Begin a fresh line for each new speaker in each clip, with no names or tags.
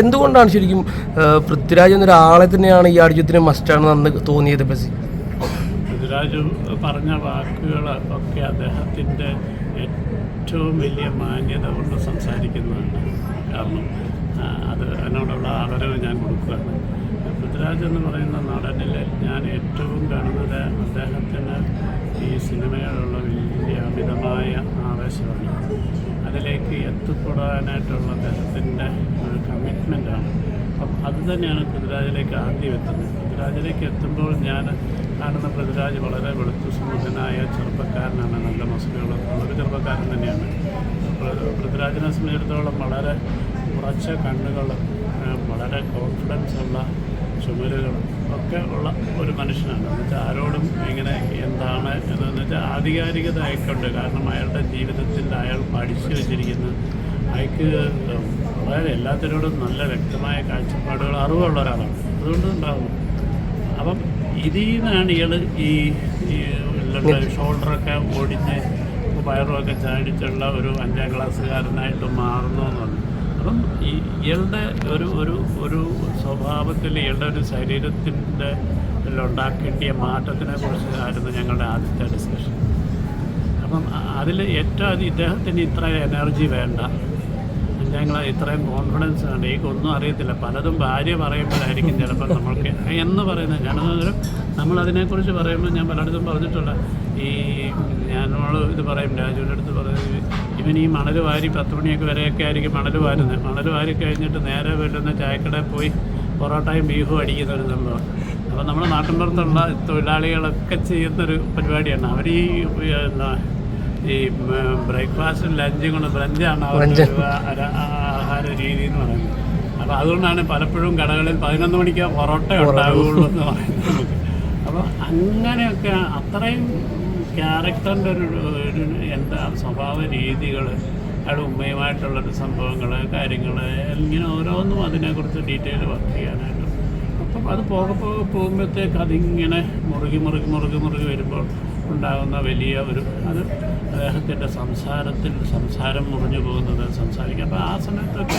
എന്തുകൊണ്ടാണ് ശരിക്കും പൃഥ്വിരാജ് എന്നൊരാളെ തന്നെയാണ് ഈ ആടുജത്തിന് മസ്റ്റാണ് അന്ന് തോന്നിയത് ബസി?
പൃഥ്വിരാജ് പറഞ്ഞ വാക്കുകൾ ഒക്കെ അദ്ദേഹത്തിന്റെ ഏറ്റവും വലിയ മാന്യത കൊണ്ട് സംസാരിക്കുന്നതാണ്. കാരണം അത് എന്നോടുള്ള ആദരവ് ഞാൻ കൊടുക്കുകയാണ്. പൃഥ്വിരാജ് എന്ന് പറയുന്ന നടനിൽ ഞാൻ ഏറ്റവും കാണുന്നത് അദ്ദേഹത്തിന് ഈ സിനിമയോടുള്ള വലിയ അമിതമായ ആവേശമാണ്. അതിലേക്ക് എത്തിപ്പെടാനായിട്ടുള്ള അദ്ദേഹത്തിന്റെ ഒരു കമ്മിറ്റ്മെന്റാണ് അപ്പം അത് തന്നെയാണ് പൃഥ്വിരാജിലേക്ക് ആദ്യം എത്തുന്നത്. പൃഥ്വിരാജിലേക്ക് എത്തുമ്പോൾ ഞാൻ കാണുന്ന പൃഥ്വിരാജ് വളരെ വെളുത്തു ചെറുപ്പക്കാരനാണ്. നല്ല മസിലുകളൊക്കെ ഒരു ചെറുപ്പക്കാരൻ തന്നെയാണ്. പൃഥ്വിരാജിനെ സംബന്ധിച്ചിടത്തോളം വളരെ ഉറച്ച കണ്ണുകൾ വളരെ കോൺഫിഡൻസ് ഉള്ള ചുമരുകൾ ഒക്കെ ഉള്ള ഒരു മനുഷ്യനാണ്. എന്നുവെച്ചാൽ ആരോടും ഇങ്ങനെ എന്താണ് എന്ന് വെച്ചാൽ ആധികാരികത അയക്കുണ്ട് കാരണം അയാളുടെ ജീവിതത്തിൽ അയാൾ പഠിച്ചു വെച്ചിരിക്കുന്ന അയാൾക്ക് വളരെ എല്ലാത്തിനോടും നല്ല വ്യക്തമായ കാഴ്ചപ്പാടുകൾ അറിവുള്ള ഒരാളാണ്. അതുകൊണ്ട് ഉണ്ടാവും അപ്പം ഇതിൽ നിന്നാണ് ഇയാൾ ഈ ഷോൾഡറൊക്കെ ഓടിഞ്ഞ് വയറുമൊക്കെ ചാടിച്ചുള്ള ഒരു അഞ്ചാം ക്ലാസ്സുകാരനായിട്ട് മാറുന്നു എന്ന് പറഞ്ഞു അപ്പം ഈ ഇയാളുടെ ഒരു ഒരു ഒരു സ്വഭാവത്തിൽ ഇയാളുടെ ഒരു ശരീരത്തിന്റെ ഉണ്ടാക്കേണ്ടിയ മാറ്റത്തിനെ കുറിച്ച് ആയിരുന്നു ഞങ്ങളുടെ ആദ്യത്തെ ഡിസ്കഷൻ അപ്പം അതിൽ ഏറ്റവും അധികം ഇദ്ദേഹത്തിന് ഇത്ര എനർജി വേണ്ട. ഞങ്ങൾ ഇത്രയും കോൺഫിഡൻസ് വേണ്ട. ഈ ഒന്നും അറിയത്തില്ല. പലതും ഭാര്യ പറയുമ്പോഴായിരിക്കും ചിലപ്പോൾ നമ്മൾക്ക്. എന്ന് പറയുന്നത് ഞാനതൊരു നമ്മളതിനെക്കുറിച്ച് പറയുമ്പോൾ ഞാൻ പലയിടത്തും പറഞ്ഞിട്ടുള്ള ഈ ഞാനോട് ഇത് പറയും രാജുവിന്റെ അടുത്ത് പറയുന്നത് ഇവൻ ഈ മണൽ വാരി പത്ത് മണിയൊക്കെ വരെയൊക്കെ ആയിരിക്കും മണൽ വാരുന്നത്. മണൽ വാരി കഴിഞ്ഞിട്ട് നേരെ വരുന്ന ചായക്കടയിൽ പോയി പൊറോട്ടയും ബീഫും അടിക്കുന്ന ഒരു സംഭവം. അപ്പോൾ നമ്മുടെ നാട്ടിൻപുറത്തുള്ള തൊഴിലാളികളൊക്കെ ചെയ്യുന്നൊരു പരിപാടിയാണ്. അവർ ഈ എന്താ ഈ ബ്രേക്ക്ഫാസ്റ്റും ലഞ്ചും കൊണ്ട് ബ്രഞ്ചാണ് അവരുടെ ആഹാര രീതി എന്ന് പറയുന്നത്. അപ്പോൾ അതുകൊണ്ടാണ് പലപ്പോഴും കടകളിൽ പതിനൊന്ന് മണിക്ക് പൊറോട്ട ഉണ്ടാവുകയുള്ളൂ എന്ന് പറയുന്നത് നമുക്ക്. അപ്പോൾ അങ്ങനെയൊക്കെ അത്രയും ക്യാരക്ടറിന്റെ ഒരു ഒരു എന്താ സ്വഭാവ രീതികൾ അയാളുടെ ഉമ്മയുമായിട്ടുള്ളൊരു സംഭവങ്ങൾ കാര്യങ്ങൾ ഇങ്ങനെ ഓരോന്നും അതിനെക്കുറിച്ച് ഡീറ്റെയിൽ വർക്ക് ചെയ്യാനായിട്ട്. അപ്പം അത് പോകെ പോകെ പോകുമ്പോഴത്തേക്ക് അതിങ്ങനെ മുറുകി മുറുകി മുറുകി മുറുകി വരുമ്പോൾ ഉണ്ടാകുന്ന വലിയ ഒരു അത് അദ്ദേഹത്തിന്റെ സംസാരത്തിൽ സംസാരം മുറിഞ്ഞു പോകുന്നത് സംസാരിക്കുക അപ്പോൾ ആ സമയത്തൊക്കെ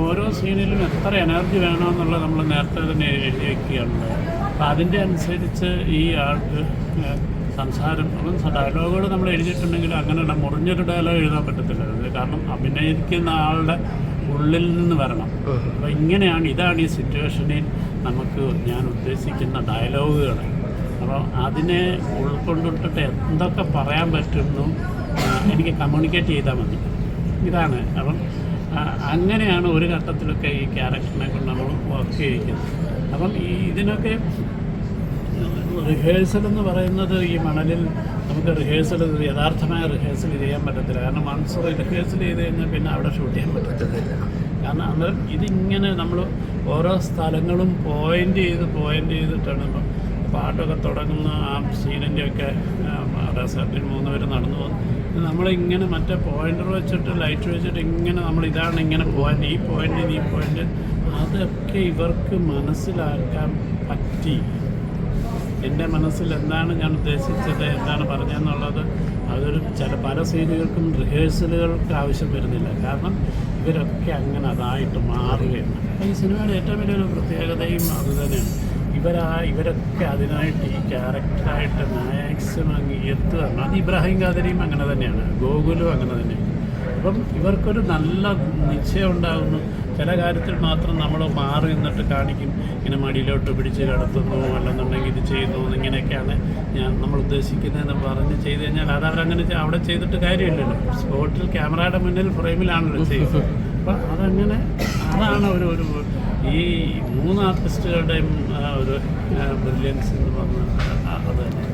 ഓരോ സീനിലും എത്ര എനർജി വേണമെന്നുള്ളത് നമ്മൾ നേരത്തെ തന്നെ എഴുതി വയ്ക്കുകയാണ് അപ്പോൾ അതിന്റെ അനുസരിച്ച് ഈ ആൾക്ക് സംസാരം അപ്പം ഡയലോഗുകൾ നമ്മൾ എഴുതിയിട്ടുണ്ടെങ്കിൽ അങ്ങനെയുള്ള മുറിഞ്ഞൊരു ഡയലോഗ് എഴുതാൻ പറ്റത്തില്ല. കാരണം അഭിനയിക്കുന്ന ആളുടെ ഉള്ളിൽ നിന്ന് വരണം. അപ്പോൾ ഇങ്ങനെയാണ് ഇതാണ് ഈ സിറ്റുവേഷനിൽ നമുക്ക് ഞാൻ ഉദ്ദേശിക്കുന്ന ഡയലോഗുകൾ. അപ്പോൾ അതിനെ ഉൾക്കൊണ്ടിട്ടിട്ട് എന്തൊക്കെ പറയാൻ പറ്റുന്നു എനിക്ക് കമ്മ്യൂണിക്കേറ്റ് ചെയ്താൽ മതി. ഇതാണ്. അപ്പം അങ്ങനെയാണ് ഒരു ഘട്ടത്തിലൊക്കെ ഈ ക്യാരക്ടറിനെ കൊണ്ട് നമ്മൾ വർക്ക് ചെയ്യിക്കുന്നത് അപ്പം ഈ ഇതിനൊക്കെ റിഹേഴ്സൽ എന്ന് പറയുന്നത് ഈ മണലിൽ നമുക്ക് റിഹേഴ്സൽ യഥാർത്ഥമായ റിഹേഴ്സൽ ചെയ്യാൻ പറ്റത്തില്ല. കാരണം മൺസ് റിഹേഴ്സൽ ചെയ്ത് കഴിഞ്ഞാൽ പിന്നെ അവിടെ ഷൂട്ട് ചെയ്യാൻ പറ്റത്തില്ല. കാരണം അന്നേരം ഇതിങ്ങനെ നമ്മൾ ഓരോ സ്ഥലങ്ങളും പോയിന്റ് ചെയ്ത് പോയിന്റ് ചെയ്തിട്ടാണ് ഇപ്പം പാട്ടൊക്കെ തുടങ്ങുന്ന ആ സീനിന്റെയൊക്കെ റെസർട്ടിൽ മൂന്ന് പേര് നടന്നു പോകുന്നത്. നമ്മളിങ്ങനെ മറ്റേ പോയിന്റർ വെച്ചിട്ട് ലൈറ്റ് വെച്ചിട്ട് ഇങ്ങനെ നമ്മൾ ഇതാണ് ഇങ്ങനെ പോകാൻ ഈ പോയിന്റ് ഈ പോയിന്റ് അതൊക്കെ ഇവർക്ക് മനസ്സിലാക്കാൻ പറ്റി. എന്റെ മനസ്സിൽ എന്താണ് ഞാൻ ഉദ്ദേശിച്ചത് എന്താണ് പറഞ്ഞതെന്നുള്ളത് അതൊരു ചില പല സീനുകൾക്കും റിഹേഴ്സലുകൾക്ക് ആവശ്യം വരുന്നില്ല. കാരണം ഇവരൊക്കെ അങ്ങനെ അതായിട്ട് മാറുകയാണ്. ഈ സിനിമയുടെ ഏറ്റവും വലിയൊരു പ്രത്യേകതയും അതുതന്നെയാണ് ഇവരാ ഇവരൊക്കെ അതിനായിട്ട് ഈ ക്യാരക്ടറായിട്ട് മാക്സിമം എത്തുകയാണ് അത് ഇബ്രാഹിം ഖാദരിയും അങ്ങനെ തന്നെയാണ്. ഗോകുലും അങ്ങനെ തന്നെയാണ്. അപ്പം ഇവർക്കൊരു നല്ല നിശ്ചയം ഉണ്ടാകുന്നു. ചില കാര്യത്തിൽ മാത്രം നമ്മൾ മാറി നിന്നിട്ട് കാണിക്കും ഇങ്ങനെ മടിയിലോട്ട് പിടിച്ച് കിടത്തുന്നു അല്ലെന്നുണ്ടെങ്കിൽ ഇത് ചെയ്യുന്നു ഇങ്ങനെയൊക്കെയാണ് ഞാൻ നമ്മൾ ഉദ്ദേശിക്കുന്നതെന്ന് പറഞ്ഞ് ചെയ്ത് കഴിഞ്ഞാൽ അത് അവരങ്ങനെ അവിടെ ചെയ്തിട്ട് കാര്യമില്ലല്ലോ. സ്പോട്ടിൽ ക്യാമറയുടെ മുന്നിൽ ഫ്രെയിമിലാണല്ലോ ചെയ്യുന്നത്. അപ്പം അതങ്ങനെ അതാണ് ഒരു ഒരു ഈ മൂന്ന് ആർട്ടിസ്റ്റുകളുടെയും ഒരു ബ്രില്യൻസ് എന്ന് പറഞ്ഞാൽ അത് തന്നെ.